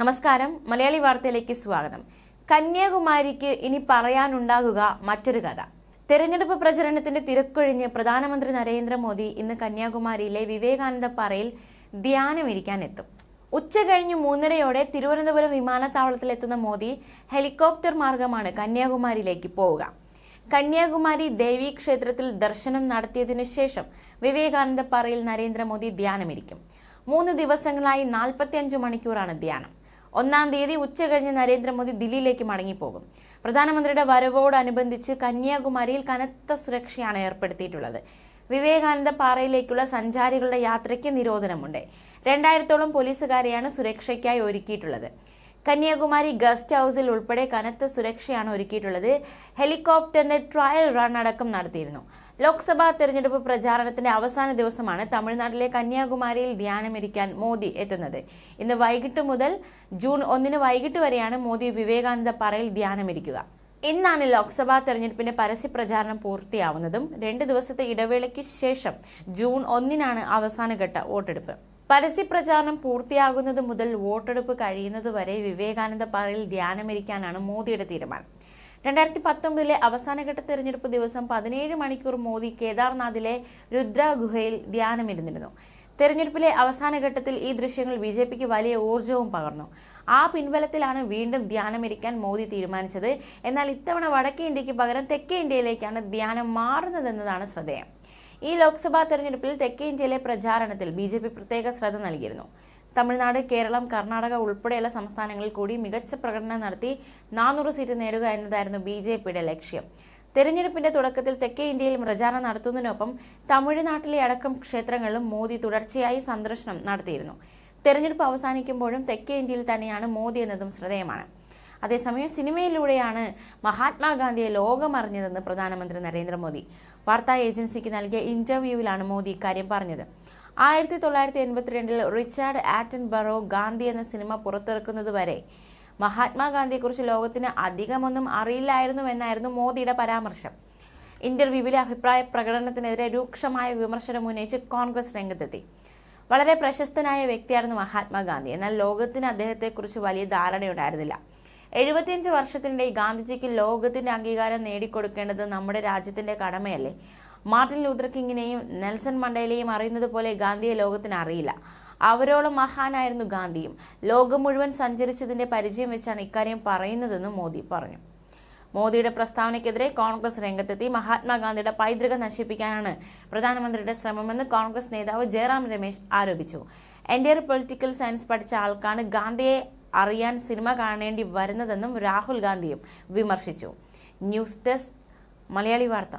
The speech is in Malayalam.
നമസ്കാരം. മലയാളി വാർത്തയിലേക്ക് സ്വാഗതം. കന്യാകുമാരിക്ക് ഇനി പറയാനുണ്ടാകുക മറ്റൊരു കഥ. തെരഞ്ഞെടുപ്പ് പ്രചരണത്തിന്റെ തിരക്കൊഴിഞ്ഞ് പ്രധാനമന്ത്രി നരേന്ദ്രമോദി ഇന്ന് കന്യാകുമാരിയിലെ വിവേകാനന്ദ പാറയിൽ ധ്യാനമിരിക്കാനെത്തും ഉച്ച കഴിഞ്ഞ് മൂന്നരയോടെ തിരുവനന്തപുരം വിമാനത്താവളത്തിലെത്തുന്ന മോദി ഹെലികോപ്റ്റർ മാർഗമാണ് കന്യാകുമാരിയിലേക്ക് പോവുക. കന്യാകുമാരി ദേവീ ക്ഷേത്രത്തിൽ ദർശനം നടത്തിയതിനു ശേഷം വിവേകാനന്ദ പാറയിൽ നരേന്ദ്രമോദി ധ്യാനമിരിക്കും മൂന്ന് ദിവസങ്ങളായി നാൽപ്പത്തിയഞ്ച് മണിക്കൂറാണ് ധ്യാനം. ഒന്നാം തീയതി ഉച്ച കഴിഞ്ഞ് നരേന്ദ്രമോദി ദില്ലിയിലേക്ക് മടങ്ങിപ്പോകും. പ്രധാനമന്ത്രിയുടെ വരവോടനുബന്ധിച്ച് കന്യാകുമാരിയിൽ കനത്ത സുരക്ഷയാണ് ഏർപ്പെടുത്തിയിട്ടുള്ളത്. വിവേകാനന്ദ പാറയിലേക്കുള്ള സഞ്ചാരികളുടെ യാത്രയ്ക്ക് നിരോധനമുണ്ട്. രണ്ടായിരത്തോളം പോലീസുകാരെയാണ് സുരക്ഷയ്ക്കായി ഒരുക്കിയിട്ടുള്ളത്. കന്യാകുമാരി ഗസ്റ്റ് ഹൗസിൽ ഉൾപ്പെടെ കനത്ത സുരക്ഷയാണ് ഒരുക്കിയിട്ടുള്ളത്. ഹെലികോപ്റ്ററിന്റെ ട്രയൽ റൺ അടക്കം നടത്തിയിരുന്നു. ലോക്സഭാ തെരഞ്ഞെടുപ്പ് പ്രചാരണത്തിന്റെ അവസാന ദിവസമാണ് തമിഴ്നാട്ടിലെ കന്യാകുമാരിയിൽ ധ്യാനമിരിക്കാൻ മോദി എത്തുന്നത്. ഇന്ന് വൈകിട്ട് മുതൽ ജൂൺ ഒന്നിന് വൈകിട്ട് വരെയാണ് മോദി വിവേകാനന്ദ പറയിൽ ധ്യാനമിരിക്കുക ഇന്നാണ് ലോക്സഭാ തെരഞ്ഞെടുപ്പിന്റെ പരസ്യ പ്രചാരണം പൂർത്തിയാവുന്നതും രണ്ട് ദിവസത്തെ ഇടവേളയ്ക്ക് ശേഷം ജൂൺ ഒന്നിനാണ് അവസാനഘട്ട വോട്ടെടുപ്പ്. പരസ്യപ്രചാരണം പൂർത്തിയാകുന്നത് മുതൽ വോട്ടെടുപ്പ് കഴിയുന്നത് വരെ വിവേകാനന്ദ പാറയിൽ ധ്യാനമിരിക്കാനാണ് മോദിയുടെ തീരുമാനം. രണ്ടായിരത്തി പത്തൊമ്പതിലെ അവസാനഘട്ട തെരഞ്ഞെടുപ്പ് ദിവസം പതിനേഴ് മണിക്കൂർ മോദി കേദാർനാഥിലെ രുദ്ര ഗുഹയിൽ ധ്യാനമിരുന്നിരുന്നു. തെരഞ്ഞെടുപ്പിലെ അവസാനഘട്ടത്തിൽ ഈ ദൃശ്യങ്ങൾ ബി ജെ പിക്ക് വലിയ ഊർജവും പകർന്നു. ആ പിൻബലത്തിലാണ് വീണ്ടും ധ്യാനമിരിക്കാൻ മോദി തീരുമാനിച്ചത്. എന്നാൽ ഇത്തവണ വടക്കേ ഇന്ത്യയ്ക്ക് പകരം തെക്കേ ഇന്ത്യയിലേക്കാണ് ധ്യാനം മാറുന്നതെന്നതാണ് ശ്രദ്ധേയം. ഈ ലോക്സഭാ തെരഞ്ഞെടുപ്പിൽ തെക്കേ ഇന്ത്യയിലെ പ്രചാരണത്തിൽ ബി പ്രത്യേക ശ്രദ്ധ നൽകിയിരുന്നു. തമിഴ്നാട് കേരളം കർണാടക ഉൾപ്പെടെയുള്ള സംസ്ഥാനങ്ങളിൽ കൂടി മികച്ച പ്രകടനം നടത്തി നാനൂറ് സീറ്റ് നേടുക എന്നതായിരുന്നു ബി ജെ പിയുടെ ലക്ഷ്യം. തെരഞ്ഞെടുപ്പിന്റെ തുടക്കത്തിൽ തെക്കേ ഇന്ത്യയിൽ പ്രചാരണം നടത്തുന്നതിനൊപ്പം തമിഴ്നാട്ടിലെ അടക്കം ക്ഷേത്രങ്ങളിലും മോദി തുടർച്ചയായി സന്ദർശനം നടത്തിയിരുന്നു. തെരഞ്ഞെടുപ്പ് അവസാനിക്കുമ്പോഴും തെക്കേ ഇന്ത്യയിൽ തന്നെയാണ് മോദി എന്നതും ശ്രദ്ധേയമാണ്. അതേസമയം സിനിമയിലൂടെയാണ് മഹാത്മാഗാന്ധിയെ ലോകമറിഞ്ഞതെന്ന് പ്രധാനമന്ത്രി നരേന്ദ്രമോദി. വാർത്താ ഏജൻസിക്ക് നൽകിയ ഇന്റർവ്യൂവിലാണ് മോദി ഇക്കാര്യം പറഞ്ഞത്. ആയിരത്തി തൊള്ളായിരത്തി എൺപത്തിരണ്ടിൽ റിച്ചാർഡ് ആറ്റൻ ബറോ ഗാന്ധി എന്ന സിനിമ പുറത്തിറക്കുന്നത് വരെ മഹാത്മാഗാന്ധിയെക്കുറിച്ച് ലോകത്തിന് അധികമൊന്നും അറിയില്ലായിരുന്നു അറിയില്ലായിരുന്നുവെന്നായിരുന്നു മോദിയുടെ പരാമർശം. ഇന്റർവ്യൂവിലെ അഭിപ്രായ പ്രകടനത്തിനെതിരെ രൂക്ഷമായ വിമർശനം ഉന്നയിച്ച് കോൺഗ്രസ് രംഗത്തെത്തി. വളരെ പ്രശസ്തനായ വ്യക്തിയായിരുന്നു മഹാത്മാഗാന്ധി. എന്നാൽ ലോകത്തിന് അദ്ദേഹത്തെക്കുറിച്ച് വലിയ ധാരണയുണ്ടായിരുന്നില്ല. എഴുപത്തിയഞ്ച് വർഷത്തിനിടെ ഗാന്ധിജിക്ക് ലോകത്തിന്റെ അംഗീകാരം നേടിക്കൊടുക്കേണ്ടത് നമ്മുടെ രാജ്യത്തിന്റെ കടമയല്ലേ? മാർട്ടിൻ ലൂതർ കിങ്ങിനെയും നെൽസൺ മണ്ടേലയും അറിയുന്നത് പോലെ ഗാന്ധിയെ ലോകത്തിന് അറിയില്ല. അവരോളം മഹാനായിരുന്നു ഗാന്ധിയും. ലോകം മുഴുവൻ സഞ്ചരിച്ചതിന്റെ പരിചയം വെച്ചാണ് ഇക്കാര്യം പറയുന്നതെന്നും മോദി പറഞ്ഞു. മോദിയുടെ പ്രസ്താവനയ്ക്കെതിരെ കോൺഗ്രസ് രംഗത്തെത്തി. മഹാത്മാഗാന്ധിയുടെ പൈതൃകം നശിപ്പിക്കാനാണ് പ്രധാനമന്ത്രിയുടെ ശ്രമമെന്ന് കോൺഗ്രസ് നേതാവ് ജയറാം രമേശ് ആരോപിച്ചു. എന്റെ പൊളിറ്റിക്കൽ സയൻസ് പഠിച്ച ആൾക്കാണ് ഗാന്ധിയെ അറിയാൻ സിനിമ കാണേണ്ടി വരുന്നതെന്നും രാഹുൽ ഗാന്ധിയും വിമർശിച്ചു. ന്യൂസ് ഡെസ്ക് മലയാളി വാർത്ത.